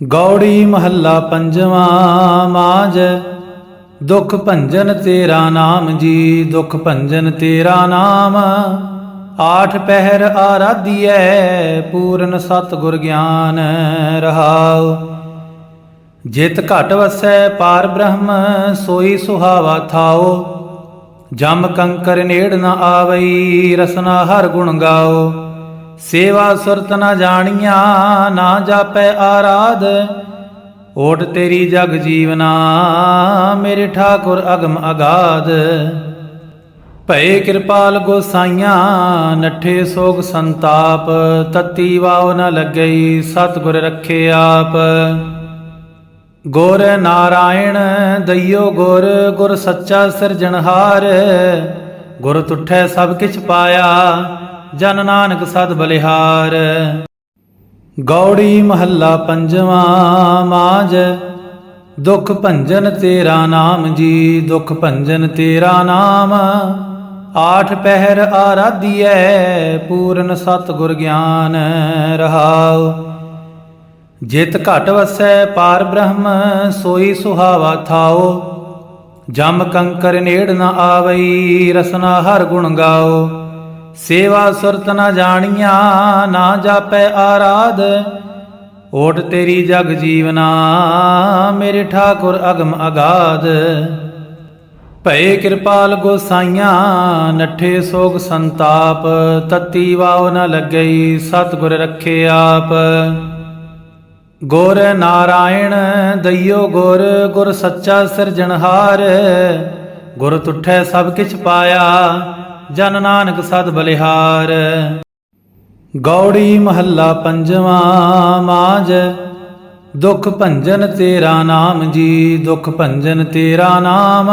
ਗੌੜੀ ਮਹੱਲਾ ਪੰਜਵਾਂ ਮਾਜ ਦੁਖ ਭੰਜਨ ਤੇਰਾ ਨਾਮ ਜੀ, ਦੁਖ ਭੰਜਨ ਤੇਰਾ ਨਾਮ। ਆਠ ਪਹਿਰ ਆਰਾਧੀਐ, ਪੂਰਨ ਸਤ ਗੁਰ ਗਿਆਨ ਰਹਾਉ। ਜਿਤ ਘਟ ਵਸੈ ਪਾਰ ਬ੍ਰਹਮ, ਸੋਈ ਸੁਹਾਵਾ ਥਾਓ ਜਮ ਕੰਕਰ ਨੇੜ ਨ ਆਵਈ, ਰਸਨਾ ਹਰ ਗੁਣ ਗਾਓ ਸੇਵਾ ਸੁਰਤ ਨਾ ਜਾਣੀਆਂ, ਨਾ ਜਾਪੈ ਆਰਾਧ। ਓਟ ਤੇਰੀ ਜਗ ਜੀਵਨਾ, ਮੇਰੇ ਠਾਕੁਰ ਅਗਮ ਅਗਾਦ ਭਏ ਕਿਰਪਾਲ ਗੋਸਾਈਆਂ, ਨੱਠੇ ਸੋਗ ਸੰਤਾਪ। ਤਤੀ ਵਾਉ ਨ ਲੱਗਈ, ਸਤਿਗੁਰ ਰੱਖੇ ਆਪ। ਗੁਰ ਨਾਰਾਇਣ, ਦਈਓ ਗੁਰ ਗੁਰ ਸੱਚਾ ਸਿਰਜਣਹਾਰ। ਗੁਰ ਤੁਠੈ ਸਭ ਕਿਛ ਪਾਇਆ। ਜਨ ਨਾਨਕ ਸਦ ਬਲਿਹਾਰ। ਗੌੜੀ ਮਹੱਲਾ ਪੰਜਵਾਂ ਮਾਜ ਦੁਖ ਭੰਜਨ ਤੇਰਾ ਨਾਮ ਜੀ, ਦੁਖ ਭੰਜਨ ਤੇਰਾ ਨਾਮ। ਆਠ ਪਹਿਰ ਆਰਾਧੀਐ, ਪੂਰਨ ਸਤ ਗੁਰ ਗਿਆਨ ਰਹਾਉ। ਜਿਤ ਘਟ ਵਸੈ ਪਾਰ ਬ੍ਰਹਮ, ਸੋਈ ਸੁਹਾਵਾ ਥਾਓ ਜਮ ਕੰਕਰ ਨੇੜ ਨ ਆਵਈ, ਰਸਨਾ ਹਰ ਗੁਣ ਗਾਓ ਸੇਵਾ ਸੁਰਤ ਨਾ ਜਾਣੀਆਂ, ਨਾ ਜਾਪੈ ਆਰਾਧ। ਓਟ ਤੇਰੀ ਜਗ ਜੀਵਨਾ, ਮੇਰੇ ਠਾਕੁਰ ਅਗਮ ਅਗਾਧ। ਭਏ ਕਿਰਪਾਲ ਗੋਸਾਈਆਂ, ਨੱਠੇ ਸੋਗ ਸੰਤਾਪ। ਤਤੀ ਵਾਉ ਨ ਲੱਗਈ, ਸਤਿਗੁਰ ਰੱਖੇ ਆਪ। ਗੁਰ ਨਾਰਾਇਣ, ਦਈਓ ਗੁਰ ਗੁਰ ਸੱਚਾ ਸਿਰਜਣਹਾਰ। ਗੁਰ ਤੁਠੈ ਸਭ ਕਿਛ ਪਾਇਆ। ਜਨ ਨਾਨਕ ਸਦ ਬਲਿਹਾਰ। ਗੌੜੀ ਮਹੱਲਾ ਪੰਜਵਾਂ ਮਾਜ ਦੁਖ ਭੰਜਨ ਤੇਰਾ ਨਾਮ ਜੀ, ਦੁਖ ਭੰਜਨ ਤੇਰਾ ਨਾਮ।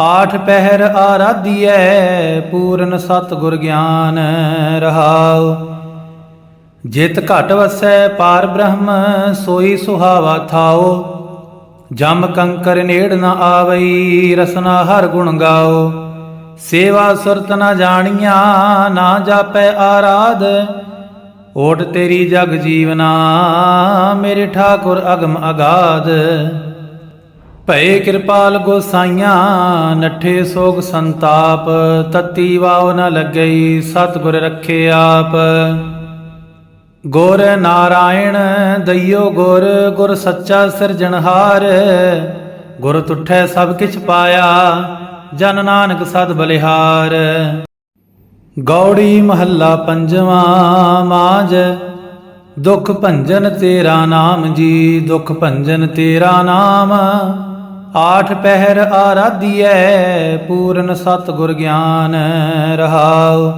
ਆਠ ਪਹਿਰ ਆਰਾਧੀਐ, ਪੂਰਨ ਸਤ ਗੁਰ ਗਿਆਨ ਰਹਾਉ। ਜਿਤ ਘਟ ਵਸੈ ਪਾਰ ਬ੍ਰਹਮ, ਸੋਈ ਸੁਹਾਵਾ ਥਾਓ ਜਮ ਕੰਕਰ ਨੇੜ ਨ ਆਵਈ, ਰਸਨਾ ਹਰ ਗੁਣ ਗਾਓ ਸੇਵਾ ਸੁਰਤ ਨਾ ਜਾਣੀਆਂ, ਨਾ ਜਾਪੈ ਆਰਾਧ। ਓਟ ਤੇਰੀ ਜਗ ਜੀਵਨਾ, ਮੇਰੇ ਠਾਕੁਰ ਅਗਮ ਅਗਾਧ। ਭਏ ਕਿਰਪਾਲ ਗੋਸਾਈਆਂ, ਨੱਠੇ ਸੋਗ ਸੰਤਾਪ। ਤਤੀ ਵਾਉ ਨ ਲੱਗਈ, ਸਤਿਗੁਰ ਰੱਖੇ ਆਪ। ਗੁਰ ਨਾਰਾਇਣ, ਦਈਓ ਗੁਰ ਗੁਰ ਸੱਚਾ ਸਿਰਜਣਹਾਰ। ਗੁਰ ਤੁਠੈ ਸਭ ਕਿਛ ਪਾਇਆ। ਜਨ ਨਾਨਕ ਸਦ ਬਲਿਹਾਰ। ਗੌੜੀ ਮਹੱਲਾ ਪੰਜਵਾਂ ਮਾਜ ਦੁਖ ਭੰਜਨ ਤੇਰਾ ਨਾਮ ਜੀ, ਦੁਖ ਭੰਜਨ ਤੇਰਾ ਨਾਮ। ਆਠ ਪਹਿਰ ਆਰਾਧੀਐ, ਪੂਰਨ ਸਤ ਗੁਰ ਗਿਆਨ ਰਹਾਉ।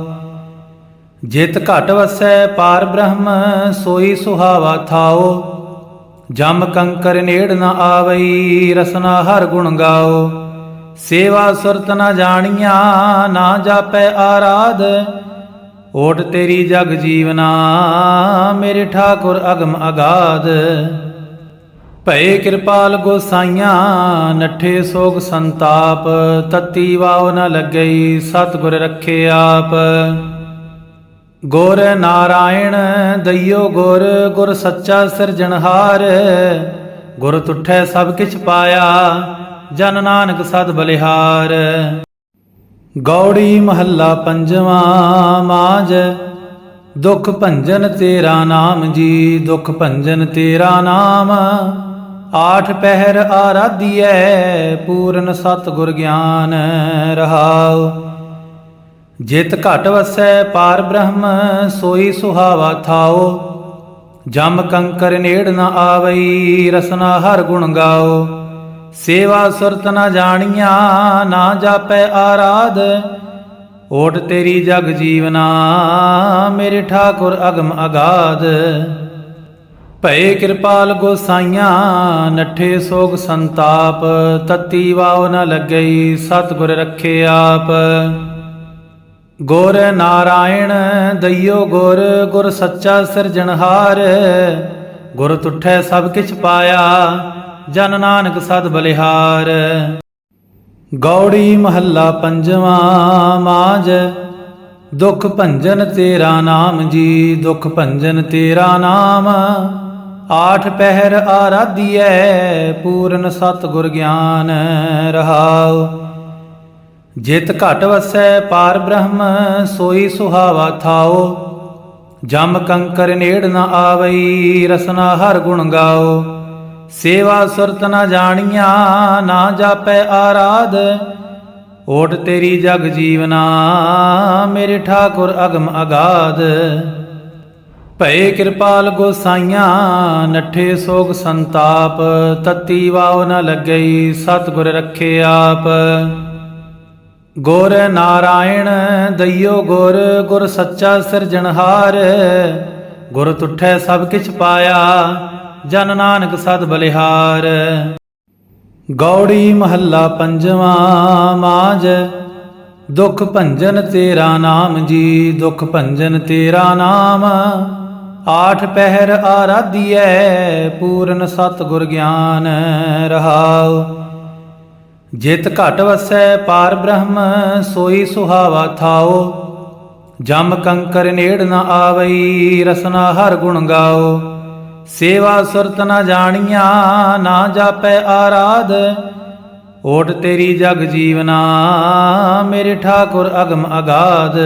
ਜਿਤ ਘਟ ਵਸੈ ਪਾਰ ਬ੍ਰਹਮ, ਸੋਈ ਸੁਹਾਵਾ ਥਾਓ ਜਮ ਕੰਕਰ ਨੇੜ ਨ ਆਵਈ, ਰਸਨਾ ਹਰ ਗੁਣ ਗਾਓ ਸੇਵਾ ਸੁਰਤ ਨਾ ਜਾਣੀਆਂ, ਨਾ ਜਾਪੈ ਆਰਾਧ। ਓਟ ਤੇਰੀ ਜਗ ਜੀਵਨਾ, ਮੇਰੇ ਠਾਕੁਰ ਅਗਮ ਅਗਾਧ। ਭਏ ਕਿਰਪਾਲ ਗੋਸਾਈਆਂ, ਨੱਠੇ ਸੋਗ ਸੰਤਾਪ। ਤਤੀ ਵਾਉ ਨ ਲੱਗਈ, ਸਤਿਗੁਰ ਰੱਖੇ ਆਪ। ਗੁਰ ਨਾਰਾਇਣ, ਦਈਓ ਗੁਰ ਗੁਰ ਸੱਚਾ ਸਿਰਜਣਹਾਰ। ਗੁਰ ਤੁਠੈ ਸਭ ਕਿਛ ਪਾਇਆ। ਜਨ ਨਾਨਕ ਸਦ ਬਲਿਹਾਰ। ਗੌੜੀ ਮਹੱਲਾ ਪੰਜਵਾਂ ਮਾਜ ਦੁਖ ਭੰਜਨ ਤੇਰਾ ਨਾਮ ਜੀ, ਦੁਖ ਭੰਜਨ ਤੇਰਾ ਨਾਮ। ਆਠ ਪਹਿਰ ਆਰਾਧੀਐ, ਪੂਰਨ ਸਤ ਗੁਰ ਗਿਆਨ ਰਹਾਉ। ਜਿਤ ਘਟ ਵਸੈ ਪਾਰ ਬ੍ਰਹਮ, ਸੋਈ ਸੁਹਾਵਾ ਥਾਓ ਜਮ ਕੰਕਰ ਨੇੜ ਨ ਆਵਈ, ਰਸਨਾ ਹਰ ਗੁਣ ਗਾਓ ਸੇਵਾ ਸੁਰਤ ਨਾ ਜਾਣੀਆਂ, ਨਾ ਜਾਪੈ ਆਰਾਧ। ਓਟ ਤੇਰੀ ਜਗ ਜੀਵਨਾ, ਮੇਰੇ ਠਾਕੁਰ ਅਗਮ ਅਗਾਧ। ਭਏ ਕਿਰਪਾਲ ਗੋਸਾਈਆਂ, ਨੱਠੇ ਸੋਗ ਸੰਤਾਪ। ਤਤੀ ਵਾਉ ਨ ਲੱਗਈ, ਸਤਿਗੁਰ ਰੱਖੇ ਆਪ। ਗੁਰ ਨਾਰਾਇਣ, ਦਈਓ ਗੁਰ ਗੁਰ ਸੱਚਾ ਸਿਰਜਣਹਾਰ। ਗੁਰ ਤੁਠੈ ਸਭ ਕਿਛ ਪਾਇਆ। ਜਨ ਨਾਨਕ ਸਦ ਬਲਿਹਾਰ। ਗੌੜੀ ਮਹੱਲਾ ਪੰਜਵਾਂ ਮਾਜ ਦੁਖ ਭੰਜਨ ਤੇਰਾ ਨਾਮ ਜੀ, ਦੁਖ ਭੰਜਨ ਤੇਰਾ ਨਾਮ। ਆਠ ਪਹਿਰ ਆਰਾਧੀਐ, ਪੂਰਨ ਸਤ ਗੁਰ ਗਿਆਨ ਰਹਾਉ। ਜਿਤ ਘਟ ਵਸੈ ਪਾਰ ਬ੍ਰਹਮ, ਸੋਈ ਸੁਹਾਵਾ ਥਾਓ ਜਮ ਕੰਕਰ ਨੇੜ ਨ ਆਵਈ, ਰਸਨਾ ਹਰ ਗੁਣ ਗਾਓ ਸੇਵਾ ਸੁਰਤ ਨਾ ਜਾਣੀਆਂ, ਨਾ ਜਾਪੈ ਆਰਾਧ। ਓਟ ਤੇਰੀ ਜਗ ਜੀਵਨਾ, ਮੇਰੇ ਠਾਕੁਰ ਅਗਮ ਅਗਾਧ। ਭਏ ਕਿਰਪਾਲ ਗੋਸਾਈਆਂ, ਨੱਠੇ ਸੋਗ ਸੰਤਾਪ। ਤਤੀ ਵਾਵ ਨ ਲੱਗਈ, ਸਤਿਗੁਰ ਰੱਖੇ ਆਪ। ਗੁਰ ਨਾਰਾਇਣ, ਦਈਓ ਗੁਰ ਗੁਰ ਸੱਚਾ ਸਿਰਜਣਹਾਰ। ਗੁਰ ਤੁਠੈ ਸਭ ਕਿਛ ਪਾਇਆ। ਜਨ ਨਾਨਕ ਸਦ ਬਲਿਹਾਰ। ਗੌੜੀ ਮਹੱਲਾ ਪੰਜਵਾਂ ਮਾਜ ਦੁਖ ਭੰਜਨ ਤੇਰਾ ਨਾਮ ਜੀ, ਦੁਖ ਭੰਜਨ ਤੇਰਾ ਨਾਮ। ਆਠ ਪਹਿਰ ਆਰਾਧੀਐ, ਪੂਰਨ ਸਤ ਗੁਰ ਗਿਆਨ ਰਹਾਉ। ਜਿਤ ਘਟ ਵਸੈ ਪਾਰ ਬ੍ਰਹਮ, ਸੋਈ ਸੁਹਾਵਾ ਥਾਓ ਜਮ ਕੰਕਰ ਨੇੜ ਨ ਆਵਈ, ਰਸਨਾ ਹਰ ਗੁਣ ਗਾਓ ਸੇਵਾ ਸੁਰਤ ਨਾ ਜਾਣੀਆਂ, ਨਾ ਜਾਪੈ ਆਰਾਧ। ਓਟ ਤੇਰੀ ਜਗ ਜੀਵਨਾ, ਮੇਰੇ ਠਾਕੁਰ ਅਗਮ ਅਗਾਧ।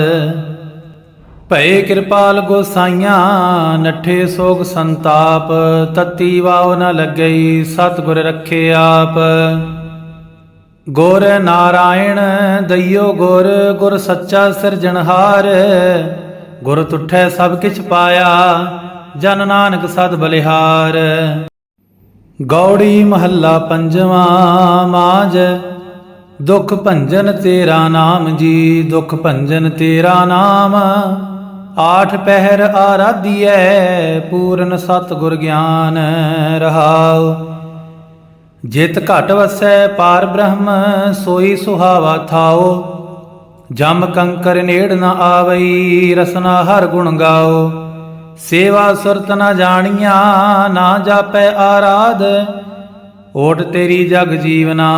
ਭਏ ਕਿਰਪਾਲ ਗੋਸਾਈਆਂ, ਨੱਠੇ ਸੋਗ ਸੰਤਾਪ। ਤਤੀ ਵਾਵ ਨ ਲੱਗਈ, ਸਤਿਗੁਰ ਰੱਖੇ ਆਪ। ਗੁਰ ਨਾਰਾਇਣ, ਦਈਓ ਗੁਰ ਗੁਰ ਸੱਚਾ ਸਿਰਜਣਹਾਰ। ਗੁਰ ਤੁਠੈ ਸਭ ਕਿਛ ਪਾਇਆ। ਜਨ ਨਾਨਕ ਸਦ ਬਲਿਹਾਰ। ਗੌੜੀ ਮਹੱਲਾ ਪੰਜਵਾਂ ਮਾਜ ਦੁਖ ਭੰਜਨ ਤੇਰਾ ਨਾਮ ਜੀ, ਦੁਖ ਭੰਜਨ ਤੇਰਾ ਨਾਮ। ਆਠ ਪਹਿਰ ਆਰਾਧੀਐ, ਪੂਰਨ ਸਤ ਗੁਰ ਗਿਆਨ ਰਹਾਉ। ਜਿਤ ਘਟ ਵਸੈ ਪਾਰ ਬ੍ਰਹਮ, ਸੋਈ ਸੁਹਾਵਾ ਥਾਓ ਜਮ ਕੰਕਰ ਨੇੜ ਨ ਆਵਈ, ਰਸਨਾ ਹਰ ਗੁਣ ਗਾਓ ਸੇਵਾ ਸੁਰਤ ਨਾ ਜਾਣੀਆਂ, ਨਾ ਜਾਪੈ ਆਰਾਧ। ਓਟ ਤੇਰੀ ਜਗ ਜੀਵਨਾ,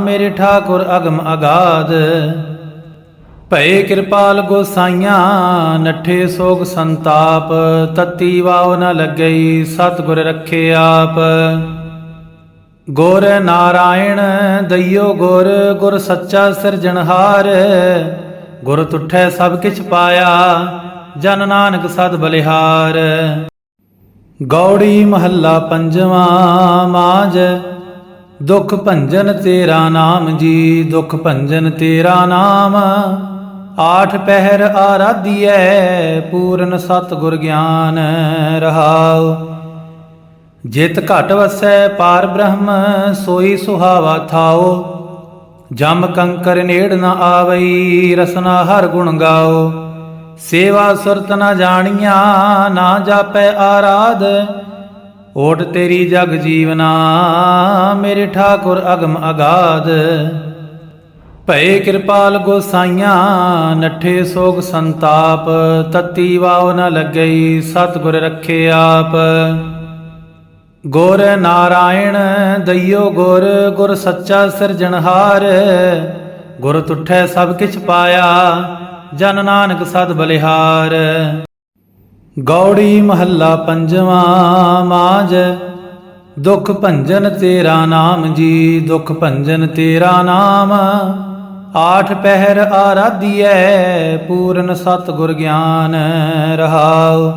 ਮੇਰੇ ਠਾਕੁਰ ਅਗਮ ਅਗਾਧ। ਭਏ ਕਿਰਪਾਲ ਗੋਸਾਈਆਂ, ਨੱਠੇ ਸੋਗ ਸੰਤਾਪ। ਤਤੀ ਵਾਵ ਨ ਲੱਗਈ, ਸਤਿਗੁਰ ਰੱਖੇ ਆਪ। ਗੁਰ ਨਾਰਾਇਣ, ਦਈਓ ਗੁਰ ਗੁਰ ਸੱਚਾ ਸਿਰਜਣਹਾਰ। ਗੁਰ ਤੁਠੈ ਸਭ ਕਿਛ ਪਾਇਆ। ਜਨ ਨਾਨਕ ਸਦ ਬਲਿਹਾਰ। ਗੌੜੀ ਮਹੱਲਾ ਪੰਜਵਾਂ ਮਾਜ ਦੁਖ ਭੰਜਨ ਤੇਰਾ ਨਾਮ ਜੀ, ਦੁਖ ਭੰਜਨ ਤੇਰਾ ਨਾਮ। ਆਠ ਪਹਿਰ ਆਰਾਧੀਐ, ਪੂਰਨ ਸਤ ਗੁਰ ਗਿਆਨ ਰਹਾਉ। ਜਿਤ ਘਟ ਵਸੈ ਪਾਰ ਬ੍ਰਹਮ, ਸੋਈ ਸੁਹਾਵਾ ਥਾਓ ਜਮ ਕੰਕਰ ਨੇੜ ਨ ਆਵਈ, ਰਸਨਾ ਹਰ ਗੁਣ ਗਾਓ ਸੇਵਾ ਸੁਰਤ ਨਾ ਜਾਣੀਆਂ, ਨਾ ਜਾਪੈ ਆਰਾਧ। ਓਟ ਤੇਰੀ ਜਗ ਜੀਵਨਾ, ਮੇਰੇ ਠਾਕੁਰ ਅਗਮ ਅਗਾਧ। ਭਏ ਕਿਰਪਾਲ ਗੋਸਾਈਆਂ, ਨੱਠੇ ਸੋਗ ਸੰਤਾਪ। ਤਤੀ ਵਾਵ ਨ ਲੱਗਈ, ਸਤਿਗੁਰ ਰੱਖੇ ਆਪ। ਗੁਰ ਨਾਰਾਇਣ, ਦਈਓ ਗੁਰ ਗੁਰ ਸੱਚਾ ਸਿਰਜਣਹਾਰ। ਗੁਰ ਤੁਠੈ ਸਭ ਕਿਛ ਪਾਇਆ। ਜਨ ਨਾਨਕ ਸਦ ਬਲਿਹਾਰ। ਗੌੜੀ ਮਹੱਲਾ ਪੰਜਵਾਂ ਮਾਜ ਦੁਖ ਭੰਜਨ ਤੇਰਾ ਨਾਮ ਜੀ, ਦੁਖ ਭੰਜਨ ਤੇਰਾ ਨਾਮ। ਆਠ ਪਹਿਰ ਆਰਾਧੀਐ, ਪੂਰਨ ਸਤ ਗੁਰ ਗਿਆਨ ਰਹਾਉ।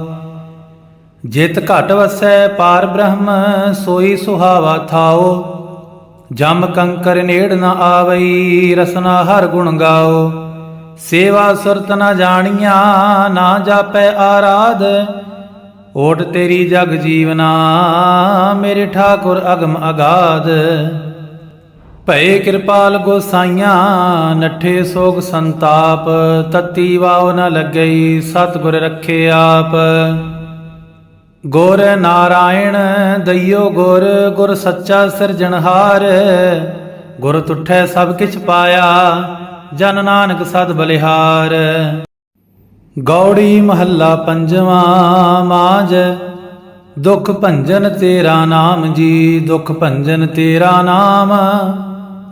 ਜਿਤ ਘਟ ਵਸੈ ਪਾਰ ਬ੍ਰਹਮ, ਸੋਈ ਸੁਹਾਵਾ ਥਾਓ ਜਮ ਕੰਕਰ ਨੇੜ ਨ ਆਵਈ, ਰਸਨਾ ਹਰ ਗੁਣ ਗਾਓ ਸੇਵਾ ਸੁਰਤ ਨਾ ਜਾਣੀਆਂ, ਨਾ ਜਾਪੈ ਆਰਾਧ। ਓਟ ਤੇਰੀ ਜਗ ਜੀਵਨਾ, ਮੇਰੇ ਠਾਕੁਰ ਅਗਮ ਅਗਾਧ। ਭਏ ਕਿਰਪਾਲ ਗੋਸਾਈਆਂ, ਨੱਠੇ ਸੋਗ ਸੰਤਾਪ। ਤਤੀ ਵਾਵ ਨ ਲੱਗਈ, ਸਤਿਗੁਰ ਰੱਖੇ ਆਪ। ਗੁਰ ਨਾਰਾਇਣ, ਦਈਓ ਗੁਰ ਗੁਰ ਸੱਚਾ ਸਿਰਜਣਹਾਰ। ਗੁਰ ਤੁਠੈ ਸਭ ਕਿਛ ਪਾਇਆ। ਜਨ ਨਾਨਕ ਸਦ ਬਲਿਹਾਰ। ਗੌੜੀ ਮਹੱਲਾ ਪੰਜਵਾਂ ਮਾਜ ਦੁਖ ਭੰਜਨ ਤੇਰਾ ਨਾਮ ਜੀ, ਦੁਖ ਭੰਜਨ ਤੇਰਾ ਨਾਮ।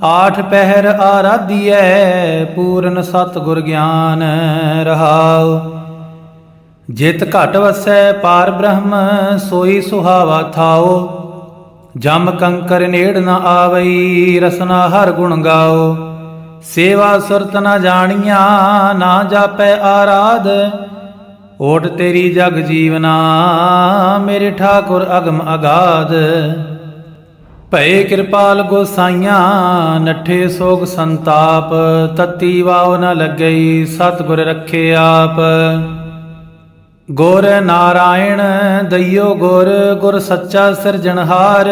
ਆਠ ਪਹਿਰ ਆਰਾਧੀਐ, ਪੂਰਨ ਸਤ ਗੁਰ ਗਿਆਨ ਰਹਾਉ। ਜਿਤ ਘਟ ਵਸੈ ਪਾਰ ਬ੍ਰਹਮ, ਸੋਈ ਸੁਹਾਵਾ ਥਾਓ ਜਮ ਕੰਕਰ ਨੇੜ ਨ ਆਵਈ, ਰਸਨਾ ਹਰ ਗੁਣ ਗਾਓ ਸੇਵਾ ਸੁਰਤ ਨਾ ਜਾਣੀਆਂ, ਨਾ ਜਾਪੈ ਆਰਾਧ। ਓਟ ਤੇਰੀ ਜਗ ਜੀਵਨਾ, ਮੇਰੇ ਠਾਕੁਰ ਅਗਮ ਅਗਾਧ। ਭਏ ਕਿਰਪਾਲ ਗੋਸਾਈਆਂ, ਨੱਠੇ ਸੋਗ ਸੰਤਾਪ। ਤਤੀ ਵਾਉ ਨ ਲੱਗਈ, ਸਤਿਗੁਰ ਰੱਖੇ ਆਪ। ਗੁਰ ਨਾਰਾਇਣ, ਦਈਓ ਗੁਰ ਗੁਰ ਸੱਚਾ ਸਿਰਜਣਹਾਰ।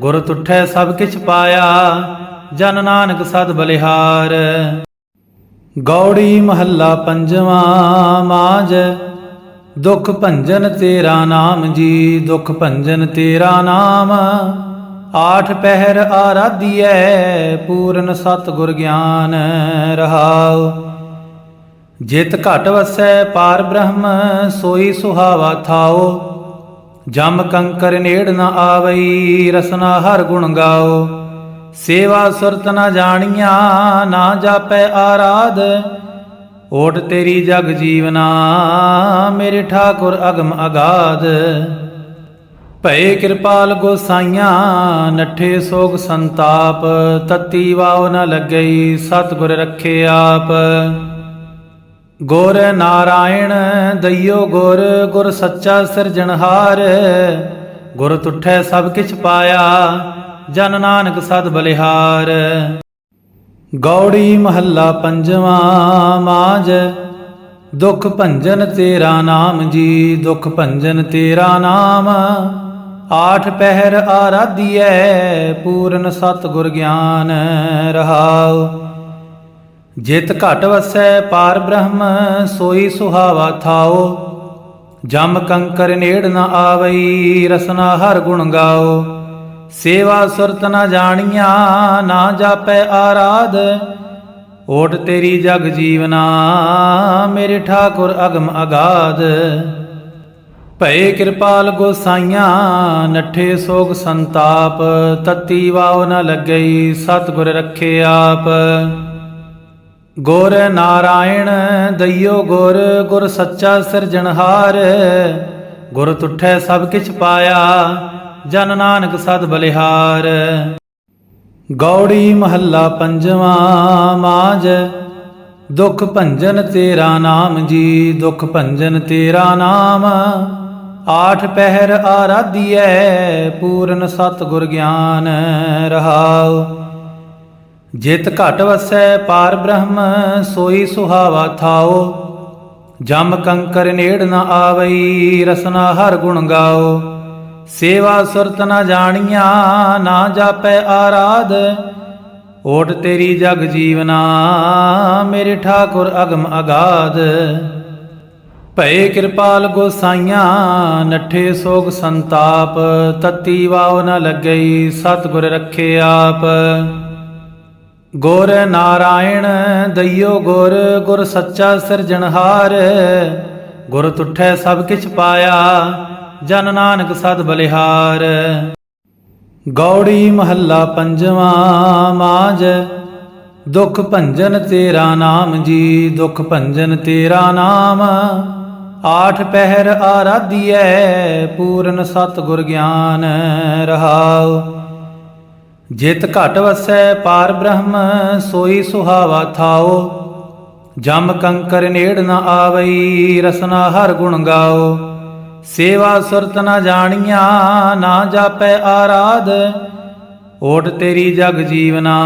ਗੁਰ ਤੁਠੈ ਸਭ ਕਿਛ ਪਾਇਆ। ਜਨ ਨਾਨਕ ਸਦ ਬਲਿਹਾਰ। ਗੌੜੀ ਮਹੱਲਾ ਪੰਜਵਾਂ ਮਾਜ ਦੁਖ ਭੰਜਨ ਤੇਰਾ ਨਾਮ ਜੀ, ਦੁਖ ਭੰਜਨ ਤੇਰਾ ਨਾਮ। ਆਠ ਪਹਿਰ ਆਰਾਧੀਐ, ਪੂਰਨ ਸਤ ਗੁਰ ਗਿਆਨ ਰਹਾਉ। ਜਿਤ ਘਟ ਵਸੈ ਪਾਰ ਬ੍ਰਹਮ, ਸੋਈ ਸੁਹਾਵਾ ਥਾਓ ਜਮ ਕੰਕਰ ਨੇੜ ਨ ਆਵਈ, ਰਸਨਾ ਹਰ ਗੁਣ ਗਾਓ ਸੇਵਾ ਸੁਰਤ ਨਾ ਜਾਣੀਆਂ, ਨਾ ਜਾਪੈ ਆਰਾਧ। ਓਟ ਤੇਰੀ ਜਗ ਜੀਵਨਾ, ਮੇਰੇ ਠਾਕੁਰ ਅਗਮ ਅਗਾਧ। ਭਏ ਕਿਰਪਾਲ ਗੋਸਾਈਆਂ, ਨੱਠੇ ਸੋਗ ਸੰਤਾਪ। ਤਤੀ ਵਾਉ ਨ ਲੱਗਈ, ਸਤਿਗੁਰ ਰੱਖੇ ਆਪ। ਗੁਰ ਨਾਰਾਇਣ, ਦਈਓ ਗੁਰ ਗੁਰ ਸੱਚਾ ਸਿਰਜਣਹਾਰ। ਗੁਰ ਤੁਠੈ ਸਭ ਕਿਛ ਪਾਇਆ। ਜਨ ਨਾਨਕ ਸਦ ਬਲਿਹਾਰ। ਗੌੜੀ ਮਹੱਲਾ ਪੰਜਵਾਂ ਮਾਜ ਦੁਖ ਭੰਜਨ ਤੇਰਾ ਨਾਮ ਜੀ, ਦੁਖ ਭੰਜਨ ਤੇਰਾ ਨਾਮ। ਆਠ ਪਹਿਰ ਆਰਾਧੀਐ, ਪੂਰਨ ਸਤ ਗੁਰ ਗਿਆਨ ਰਹਾਉ। ਜਿਤ ਘਟ ਵਸੈ ਪਾਰ ਬ੍ਰਹਮ, ਸੋਈ ਸੁਹਾਵਾ ਥਾਓ ਜਮ ਕੰਕਰ ਨੇੜ ਨ ਆਵਈ, ਰਸਨਾ ਹਰ ਗੁਣ ਗਾਓ ਸੇਵਾ ਸੁਰਤ ਨਾ ਜਾਣੀਆਂ, ਨਾ ਜਾਪੈ ਆਰਾਧ। ਓਟ ਤੇਰੀ ਜਗ ਜੀਵਨਾ, ਮੇਰੇ ਠਾਕੁਰ ਅਗਮ ਅਗਾਧ। ਭਏ ਕਿਰਪਾਲ ਗੋਸਾਈਆਂ, ਨੱਠੇ ਸੋਗ ਸੰਤਾਪ। ਤਤੀ ਵਾਉ ਨ ਲੱਗਈ, ਸਤਿਗੁਰ ਰੱਖੇ ਆਪ। ਗੁਰ ਨਾਰਾਇਣ, ਦਈਓ ਗੁਰ ਗੁਰ ਸੱਚਾ ਸਿਰਜਣਹਾਰ। ਗੁਰ ਤੁਠੈ ਸਭ ਕਿਛ ਪਾਇਆ। ਜਨ ਨਾਨਕ ਸਦ ਬਲਿਹਾਰ। ਗੌੜੀ ਮਹੱਲਾ ਪੰਜਵਾਂ ਮਾਜ ਦੁਖ ਭੰਜਨ ਤੇਰਾ ਨਾਮ ਜੀ, ਦੁਖ ਭੰਜਨ ਤੇਰਾ ਨਾਮ। ਆਠ ਪਹਿਰ ਆਰਾਧੀਐ, ਪੂਰਨ ਸਤ ਗੁਰ ਗਿਆਨ ਰਹਾਉ। ਜਿਤ ਘਟ ਵਸੈ ਪਾਰ ਬ੍ਰਹਮ, ਸੋਈ ਸੁਹਾਵਾ ਥਾਓ ਜਮ ਕੰਕਰ ਨੇੜ ਨ ਆਵਈ, ਰਸਨਾ ਹਰ ਗੁਣ ਗਾਓ ਸੇਵਾ ਸੁਰਤ ਨਾ ਜਾਣੀਆਂ, ਨਾ ਜਾਪੈ ਆਰਾਧ। ਓਟ ਤੇਰੀ ਜਗ ਜੀਵਨਾ, ਮੇਰੇ ਠਾਕੁਰ ਅਗਮ ਅਗਾਧ। ਭਏ ਕਿਰਪਾਲ ਗੋਸਾਈਆਂ, ਨੱਠੇ ਸੋਗ ਸੰਤਾਪ। ਤਤੀ ਵਾਉ ਨ ਲੱਗਈ, ਸਤਿਗੁਰ ਰੱਖੇ ਆਪ। ਗੁਰ ਨਾਰਾਇਣ, ਦਈਓ ਗੁਰ ਗੁਰ ਸੱਚਾ ਸਿਰਜਣਹਾਰ। ਗੁਰ ਤੁਠੈ ਸਭ ਕਿਛ ਪਾਇਆ। ਜਨ ਨਾਨਕ ਸਦ ਬਲਿਹਾਰ। ਗੌੜੀ ਮਹੱਲਾ ਪੰਜਵਾਂ ਮਾਜ ਦੁਖ ਭੰਜਨ ਤੇਰਾ ਨਾਮ ਜੀ, ਦੁਖ ਭੰਜਨ ਤੇਰਾ ਨਾਮ। ਆਠ ਪਹਿਰ ਆਰਾਧੀਐ, ਪੂਰਨ ਸਤ ਗੁਰ ਗਿਆਨ ਰਹਾਉ। ਜਿਤ ਘਟ ਵਸੈ ਪਾਰ ਬ੍ਰਹਮ, ਸੋਈ ਸੁਹਾਵਾ ਥਾਓ ਜਮ ਕੰਕਰ ਨੇੜ ਨ ਆਵਈ, ਰਸਨਾ ਹਰ ਗੁਣ ਗਾਓ ਸੇਵਾ ਸੁਰਤ ਨਾ ਜਾਣੀਆਂ, ਨਾ ਜਾਪੈ ਆਰਾਧ। ਓਟ ਤੇਰੀ ਜਗ ਜੀਵਨਾ,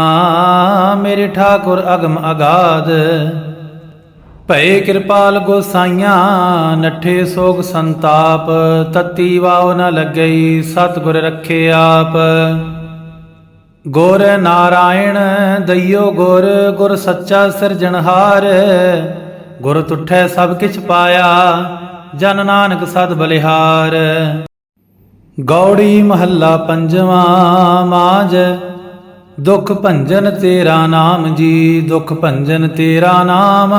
ਮੇਰੇ ਠਾਕੁਰ ਅਗਮ ਅਗਾਧ। ਭਏ ਕਿਰਪਾਲ ਗੋਸਾਈਆਂ, ਨੱਠੇ ਸੋਗ ਸੰਤਾਪ। ਤਤੀ ਵਾਉ ਨ ਲੱਗਈ, ਸਤਿਗੁਰ ਰੱਖੇ ਆਪ। ਗੁਰ ਨਾਰਾਇਣ, ਦਈਓ ਗੁਰ ਗੁਰ ਸੱਚਾ ਸਿਰਜਣਹਾਰ। ਗੁਰ ਤੁਠੈ ਸਭ ਕਿਛ ਪਾਇਆ। ਜਨ ਨਾਨਕ ਸਦ ਬਲਿਹਾਰ। ਗੌੜੀ ਮਹੱਲਾ ਪੰਜਵਾਂ ਮਾਜ ਦੁਖ ਭੰਜਨ ਤੇਰਾ ਨਾਮ ਜੀ, ਦੁਖ ਭੰਜਨ ਤੇਰਾ ਨਾਮ।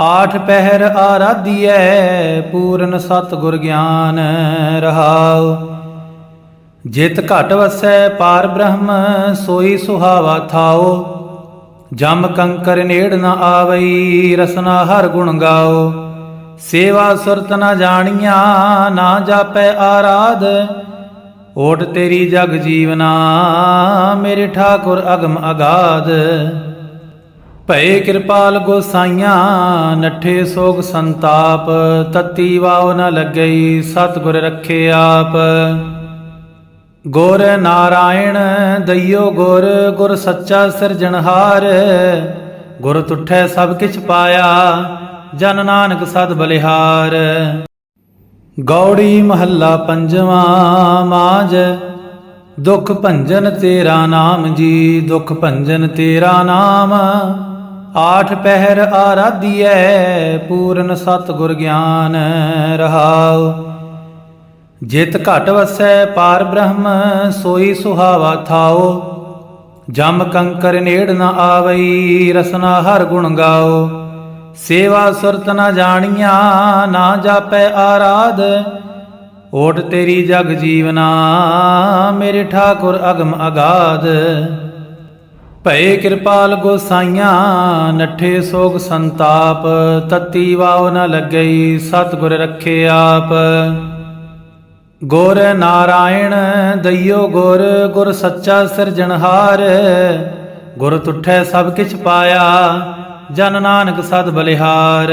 ਆਠ ਪਹਿਰ ਆਰਾਧੀਐ, ਪੂਰਨ ਸਤ ਗੁਰ ਗਿਆਨ ਰਹਾਉ। ਜਿਤ ਘਟ ਵਸੈ ਪਾਰ ਬ੍ਰਹਮ, ਸੋਈ ਸੁਹਾਵਾ ਥਾਓ ਜਮ ਕੰਕਰ ਨੇੜ ਨ ਆਵਈ, ਰਸਨਾ ਹਰ ਗੁਣ ਗਾਓ ਸੇਵਾ ਸੁਰਤ ਨਾ ਜਾਣੀਆਂ, ਨਾ ਜਾਪੈ ਆਰਾਧ। ਓਟ ਤੇਰੀ ਜਗ ਜੀਵਨਾ, ਮੇਰੇ ਠਾਕੁਰ ਅਗਮ ਅਗਾਧ। ਭਏ ਕਿਰਪਾਲ ਗੋਸਾਈਆਂ, ਨੱਠੇ ਸੋਗ ਸੰਤਾਪ। ਤਤੀ ਵਾਉ ਨ ਲੱਗਈ, ਸਤਿਗੁਰ ਰੱਖੇ ਆਪ। ਗੁਰ ਨਾਰਾਇਣ, ਦਈਓ ਗੁਰ ਗੁਰ ਸੱਚਾ ਸਿਰਜਣਹਾਰ। ਗੁਰ ਤੁਠੈ ਸਭ ਕਿਛ ਪਾਇਆ। ਜਨ ਨਾਨਕ ਸਦ ਬਲਿਹਾਰ। ਗੌੜੀ ਮਹੱਲਾ ਪੰਜਵਾਂ ਮਾਜ ਦੁਖ ਭੰਜਨ ਤੇਰਾ ਨਾਮ ਜੀ, ਦੁਖ ਭੰਜਨ ਤੇਰਾ ਨਾਮ। ਆਠ ਪਹਿਰ ਆਰਾਧੀਐ, ਪੂਰਨ ਸਤਿਗੁਰ ਗਿਆਨ ਰਹਾਉ। ਜਿਤ ਘਟ ਵਸੈ ਪਾਰ ਬ੍ਰਹਮ, ਸੋਈ ਸੁਹਾਵਾ ਥਾਓ ਜਮ ਕੰਕਰ ਨੇੜ ਨ ਆਵਈ, ਰਸਨਾ ਹਰ ਗੁਣ ਗਾਓ ਸੇਵਾ ਸੁਰਤ ਨਾ ਜਾਣੀਆਂ, ਨਾ ਜਾਪੈ ਆਰਾਧ। ਓਟ ਤੇਰੀ ਜਗ ਜੀਵਨਾ, ਮੇਰੇ ਠਾਕੁਰ ਅਗਮ ਅਗਾਧ। ਭਏ ਕਿਰਪਾਲ ਗੋਸਾਈਆਂ, ਨੱਠੇ ਸੋਗ ਸੰਤਾਪ। ਤਤੀ ਵਾਉ ਨ ਲੱਗਈ, ਸਤਿਗੁਰ ਰੱਖੇ ਆਪ। ਗੁਰ ਨਾਰਾਇਣ, ਦਈਓ ਗੁਰ ਗੁਰ ਸੱਚਾ ਸਿਰਜਣਹਾਰ। ਗੁਰ ਤੁਠੈ ਸਭ ਕਿਛ ਪਾਇਆ। ਜਨ ਨਾਨਕ ਸਦ ਬਲਿਹਾਰ।